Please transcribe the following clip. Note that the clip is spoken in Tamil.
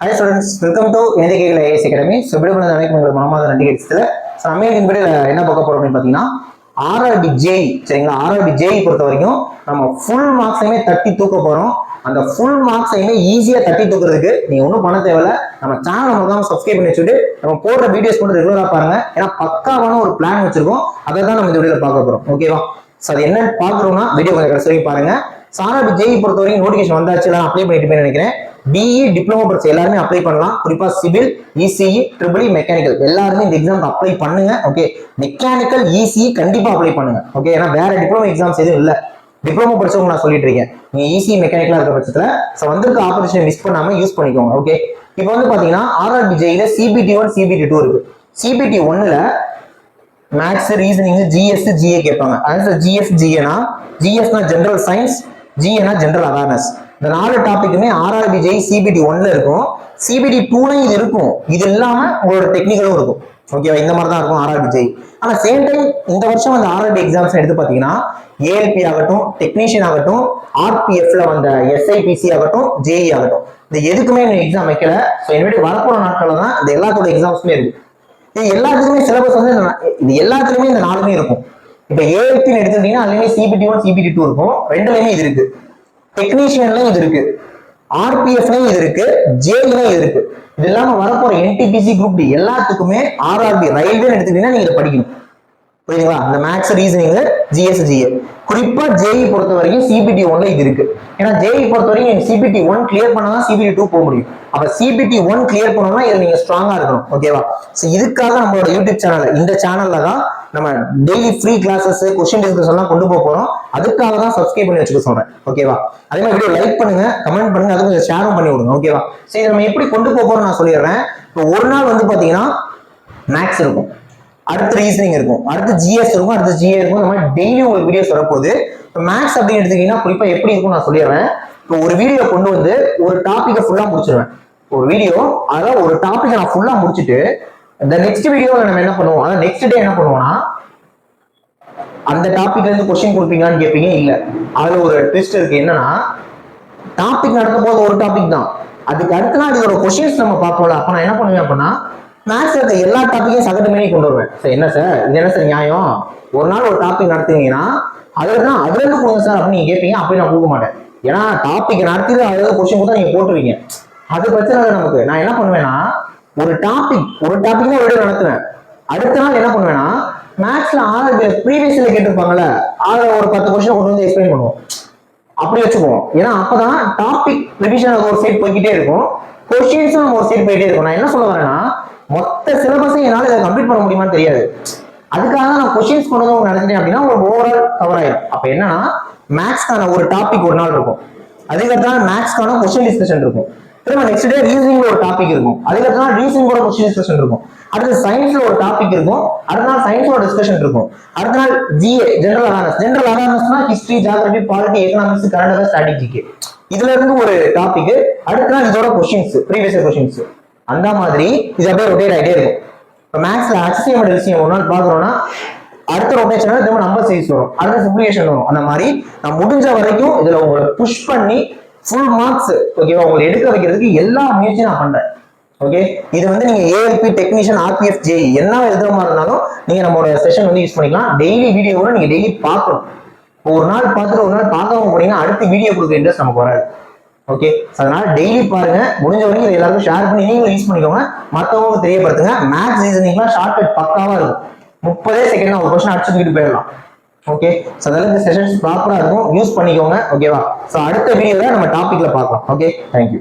ஹாய் ஸ்டூடெண்ட்ஸ் வெல்கம் டு இந்திய ஏஎஸ் அகாடமி ஸோ அனைத்து உங்களுக்கு மாமாத நன்றி கிடைச்சதுல ஸோ அமேசிங் என்ன பார்க்க போறோம் அப்படின்னு பார்த்தீங்கன்னா ஆர்ஆர்பி ஜேஇ சரிங்களா? ஆர்ஆர்பி ஜேஇ பொறுத்த வரைக்கும் நம்ம ஃபுல் மார்க்ஸையுமே தட்டி தூக்க போறோம். அந்த ஃபுல் மார்க்ஸையுமே ஈஸியாக தட்டி தூக்குறதுக்கு நீ ஒன்றும் பண்ண தேவையில்ல. நம்ம சேனல் தான் சப்ஸ்கிரைப் பண்ணி வச்சுட்டு நம்ம போடுற வீடியோஸ் மட்டும் ரெகுலராக பாருங்க. ஏன்னா பக்காவான ஒரு பிளான் வச்சிருக்கோம். அதை தான் நம்ம இந்த வீடியோவில் பார்க்க போறோம். ஓகேவா ஸோ அது என்னன்னு பார்க்குறோம்னா வீடியோ கொஞ்சம் கடைசி வரைக்கும் பாருங்க. சாரா ஜெய் பொறுத்த வரைக்கும் நோட்டிஃபிகேஷன் வந்தாச்சு நான் அப்ளை பண்ணிட்டு நினைக்கிறேன். பிஇ டிப்ளமோ படிச்ச எல்லாருமே அப்ளை பண்ணலாம். குறிப்பா சிவில் இசிஇ ட்ரிபிள் மெக்கானிக்கல் எல்லாருமே இந்த எக்ஸாம் அப்ளை பண்ணுங்க ஓகே மெக்கானிக்கல் இசிஇ கண்டிப்பா அப்ளை பண்ணுங்க ஓகே ஏன்னா வேற டிப்ளமோ எக்ஸாம்ஸ் எதுவும் இல்ல. டிப்ளமோ படிச்சவங்க நான் சொல்லிட்டு இருக்கேன். நீங்க இசி மெக்கானிக்கலா இருக்க பட்சத்துல ஸோ வந்திருக்க ஆப்பர்ச்சுனிட்டி மிஸ் பண்ணாம யூஸ் பண்ணிக்கோங்க ஓகே இப்போ வந்து பாத்தீங்கன்னா ஆர்ஆர்பிஜேல சிபிடி ஒன் சிபிடி டூ இருக்கு. சிபிடி ஒன்னுல மேக்ஸ் ரீசனிங் ஜிஎஸ் ஜிஏ கேட்பாங்க. அதாவது ஜிஎஸ் ஜிஏனா ஜிஎஸ்னா ஜென்ரல் சயின்ஸ் ஜிஏனா ஜென்ரல் அவேர்னஸ் இந்த நாலு டாபிக்குமே ஆர்ஆர்பிஜே சிபிடி ஒன்ல இருக்கும். சிபிடி டூலையும் இது இருக்கும். இது இல்லாம உங்களோட டெக்னிக்கலும் இருக்கும். ஓகேவா இந்த மாதிரி தான் இருக்கும் ஆர்ஆர்பிஜே ஆனா சேம் டைம் இந்த வருஷம் அந்த ஆர்ஆர்பி எக்ஸாம்ஸ் எடுத்து பாத்தீங்கன்னா ஏஎல்பி ஆகட்டும் டெக்னீஷியன் ஆகட்டும் ஆர்பிஎஃப்ல வந்த எஸ்ஐபிசி ஆகட்டும் ஜேஇ ஆகட்டும். இந்த எதுக்குமே எக்ஸாம் வைக்கல. ஸோ என்னுடைய வரப்போற நாட்கள்ல தான் இந்த எல்லாத்தோட எக்ஸாம்ஸுமே இருக்கு. இது எல்லாத்துக்குமே சிலபஸ் வந்து இது எல்லாத்துலயுமே இந்த நாலுமே இருக்கும். இப்ப ஏஎல்பின்னு எடுத்துக்கிட்டீங்கன்னா அதுலயுமே சிபிடி ஒன் சிபிடி டூ இருக்கும். ரெண்டுலயுமே இது இருக்கு. டெக்னீஷியன்லயும் இது இருக்கு. ஆர்பிஎஃப்லயும் இது இருக்கு. ஜேலையும் இது இருக்கு. இது இல்லாம வரப்போற என்டிபிசி குரூப் டி எல்லாத்துக்குமே ஆர்ஆர்பி ரயில்வே எடுத்துக்கிட்டீங்கன்னா நீங்க படிக்கணும். புரியுதுங்களா? இந்த மேக்ஸ் ரீசனிங் ஜிஎஸ் ஜிஏ குறிப்பா ஜேஇ பொறுத்த வரைக்கும் சிபிடி ஒன்ல இது இருக்கு. ஏன்னா ஜேஇ பொறுத்த வரைக்கும் சிபிடி ஒன் கிளியர் பண்ணாதான் சிபிடி டூ போக முடியும். அப்ப சிபிடி ஒன் கிளியர் பண்ணணும்னா இதுல நீங்க ஸ்ட்ராங்கா இருக்கணும். ஓகேவா இதுக்காக நம்மளோட யூடியூப் சேனல் இந்த சேனல்ல தான் நம்ம daily free classes question discussion எல்லாம் கொண்டு போக போறோம். அதுக்காக தான் சப்ஸ்கிரைப் பண்ணி வச்சுக்க சொல்றேன். ஓகேவா அதே மாதிரி வீடியோ லைக் பண்ணுங்க கமெண்ட் பண்ணுங்க அது கொஞ்சம் ஷேரும் பண்ணி விடுங்க. ஓகேவா சரி நம்ம எப்படி கொண்டு போக போறோம் நான் சொல்லிடுறேன். இப்போ ஒரு நாள் வந்து பாத்தீங்கன்னா மேக்ஸ் இருக்கும். அடுத்து ரீசனிங் இருக்கும். அடுத்து ஜிஎஸ் இருக்கும். அடுத்து ஜிஏ இருக்கும். இந்த மாதிரி டெய்லி உங்களுக்கு வீடியோஸ் வரப்போகுது. இப்போ மேக்ஸ் அப்படின்னு எடுத்துக்கிட்டீங்கன்னா குறிப்பாக எப்படி இருக்கும் நான் சொல்லிடுறேன். இப்போ ஒரு வீடியோ கொண்டு வந்து ஒரு டாப்பிக்கை ஃபுல்லாக முடிச்சிடுவேன் ஒரு வீடியோ அதாவது ஒரு டாப்பிக்கை நான் ஃபுல்லாக முடிச்சுட்டு இந்த நெக்ஸ்ட் வீடியோவில் நம்ம என்ன பண்ணுவோம்? அதாவது நெக்ஸ்ட் டே என்ன பண்ணுவோம்னா அந்த டாபிக்ல இருந்து கொஸ்டின் கொடுப்பீங்களான்னு கேட்பீங்க? இல்ல. அதுல ஒரு ட்விஸ்ட் இருக்கு. என்னன்னா டாபிக் நடக்க போது ஒரு டாபிக் தான். அதுக்கு அடுத்த நாள் இதோட கொஸ்டின்ஸ் நம்ம பார்ப்போம்ல. அப்ப நான் என்ன பண்ணுவேன் அப்படின்னா மேக்ஸ் இருக்க எல்லா டாப்பிக்கையும் சகட்டு கொண்டு வருவேன். சார் என்ன சார்? இது என்ன சார் நியாயம்? ஒரு நாள் ஒரு டாபிக் நடத்துவீங்கன்னா அதுல தான் அதுல இருந்து கொடுங்க சார் அப்படின்னு நீங்க கேட்பீங்க. அப்படி நான் கொடுக்க மாட்டேன். ஏன்னா டாபிக் நடத்தி அதாவது கொஸ்டின் கொடுத்தா நீங்க போட்டுருவீங்க. அது பிரச்சனை இல்லை நமக்கு. நான் என்ன பண்ணுவேன்னா ஒரு டாபிக் ஒரு டாபிக் தான் வீடியோ நடத்துவேன் அடுத்த நாள் என்ன பண்ணுவேன்னா மேக்ஸ்ல ஆறு ப்ரீவியஸ்ல கேட்டிருப்பாங்கல்ல அதுல ஒரு பத்து கொஸ்டின் கொண்டு வந்து எக்ஸ்பிளைன் பண்ணுவோம். அப்படி வச்சுக்குவோம். ஏன்னா அப்பதான் டாபிக் ரிவிஷன் ஒரு சைட் போய்கிட்டே இருக்கும். கொஸ்டின்ஸும் நம்ம ஒரு சைட் போயிட்டே இருக்கும். நான் என்ன சொல்ல வரேன்னா மொத்த சிலபஸையும் என்னால் இதை கம்ப்ளீட் பண்ண முடியுமான்னு தெரியாது. அதுக்காக தான் நான் கொஸ்டின்ஸ் கொண்டு வந்து அப்படின்னா ஒரு ஓவரால் கவர் ஆயிடும் அப்ப என்னன்னா மேக்ஸ்க்கான ஒரு டாபிக் ஒரு நாள் இருக்கும். அதுக்கடுத்த மேக்ஸ்க்கான கொஸ்டின் டிஸ்கஷன் இருக்கும். திரும்ப நெக்ஸ்ட் டே ரீசனிங்ல ஒரு டாபிக் இருக்கும். அதுக்கப்புறம் ரீசிங்கோட ரீசனிங்கோட கொஸ்டின் டிஸ்கஷன் இருக்கும். அடுத்து சயின்ஸ்ல ஒரு டாபிக் இருக்கும். அடுத்த நாள் சயின்ஸோட டிஸ்கஷன் இருக்கும். அடுத்த நாள் GA general awareness general அவேர்னஸ்னா history geography polity economics current affairs ஸ்ட்ராட்டஜிக்கு இதுல இருந்து ஒரு டாபிக் அடுத்த நாள் இதோட கொஸ்டின்ஸ் ப்ரீவியஸ் கொஸ்டின்ஸ் அந்த மாதிரி இது அப்படியே ரொட்டேட் ஆகிட்டே இருக்கும். இப்போ மேக்ஸ்ல அச்சிசிஎம் விஷயம் ஒரு நாள் பாக்குறோம்னா அடுத்த ரொட்டேஷன் திரும்ப நம்பர் சைஸ் வரும். அடுத்த சிம்பிளிகேஷன் வரும். அந்த மாதிரி நான் முடிஞ்ச வரைக்கும் இதுல உங்களை புஷ் பண்ணி ஃபுல் மார்க்ஸ் ஓகேவா உங்களை எடுக்க வைக்கிறதுக்கு எல்லா முயற்சியும் நான் பண்றேன். ஓகே இது வந்து நீங்க ஏஎல்பி டெக்னீஷியன் ஆர்பிஎஃப் ஜே என்ன எழுதுற மாதிரி இருந்தாலும் நீங்க நம்மளோட செஷன் வந்து யூஸ் பண்ணிக்கலாம். டெய்லி வீடியோ கூட நீங்க டெய்லி பார்க்கணும். ஒரு நாள் பார்த்துட்டு ஒரு நாள் பார்க்காம போனீங்கன்னா அடுத்து வீடியோ கொடுக்க இன்ட்ரெஸ்ட் நமக்கு வராது. ஓகே அதனால டெய்லி பாருங்க. முடிஞ்ச வரைக்கும் இதை எல்லாருக்கும் ஷேர் பண்ணி நீங்களும் யூஸ் பண்ணிக்கோங்க. மற்றவங்களுக்கு தெரியப்படுத்துங்க. மேக்ஸ் ரீசனிங்லாம் ஷார்ட்கட் பக்காவா இருக்கும். முப்பதே செகண்ட் ஒரு கொஸ்டின் அடிச்சுக்கிட்டு போயிடலாம். ஓகே ஸோ அதெல்லாம் இந்த செஷன்ஸ் ப்ராப்பரா இருக்கும். யூஸ் பண்ணிக்கோங்க. ஓகேவா ஸோ அடுத்த வீடியோவில் நம்ம டாப்பிக்கில் பார்க்கலாம். Okay thank you